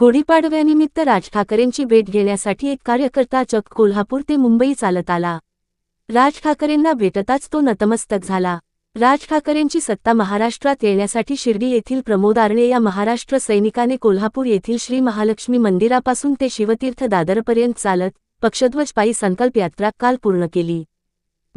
गुढीपाडव्यानिमित्त राज ठाकरेंची भेट घेण्यासाठी एक कार्यकर्ता चक कोल्हापूर ते मुंबई चालत आला. राज ठाकरेंना भेटताच तो नतमस्तक झाला. राज ठाकरेंची सत्ता महाराष्ट्रात येण्यासाठी शिर्डी येथील प्रमोद आर्णे या महाराष्ट्र सैनिकाने कोल्हापूर येथील श्री महालक्ष्मी मंदिरापासून ते शिवतीर्थ दादरपर्यंत चालत पक्षध्वज पायी संकल्प यात्रा काल पूर्ण केली.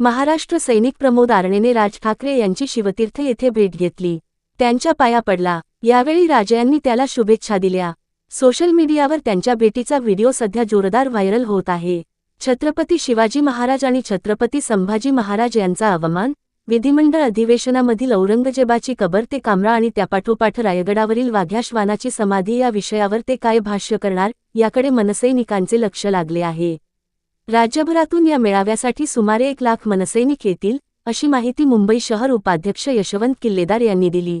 महाराष्ट्र सैनिक प्रमोद आर्णेने राज ठाकरे यांची शिवतीर्थ येथे भेट घेतली. त्यांच्या पाया पडला. यावेळी राजा यांनी त्याला शुभेच्छा दिल्या. सोशल मीडियावर त्यांच्या भेटीचा व्हिडिओ सध्या जोरदार व्हायरल होत आहे. छत्रपती शिवाजी महाराज आणि छत्रपती संभाजी महाराज यांचा अवमान विधिमंडळ अधिवेशनामधील औरंगजेबाची कबर ते कामरा आणि त्यापाठोपाठ रायगडावरील वाघ्या श्वानाची समाधी या विषयावर ते काय भाष्य करणार याकडे मनसैनिकांचे लक्ष लागले आहे. राज्यभरातून या मेळाव्यासाठी सुमारे एक लाख मनसैनिक येतील अशी माहिती मुंबई शहर उपाध्यक्ष यशवंत किल्लेदार यांनी दिली.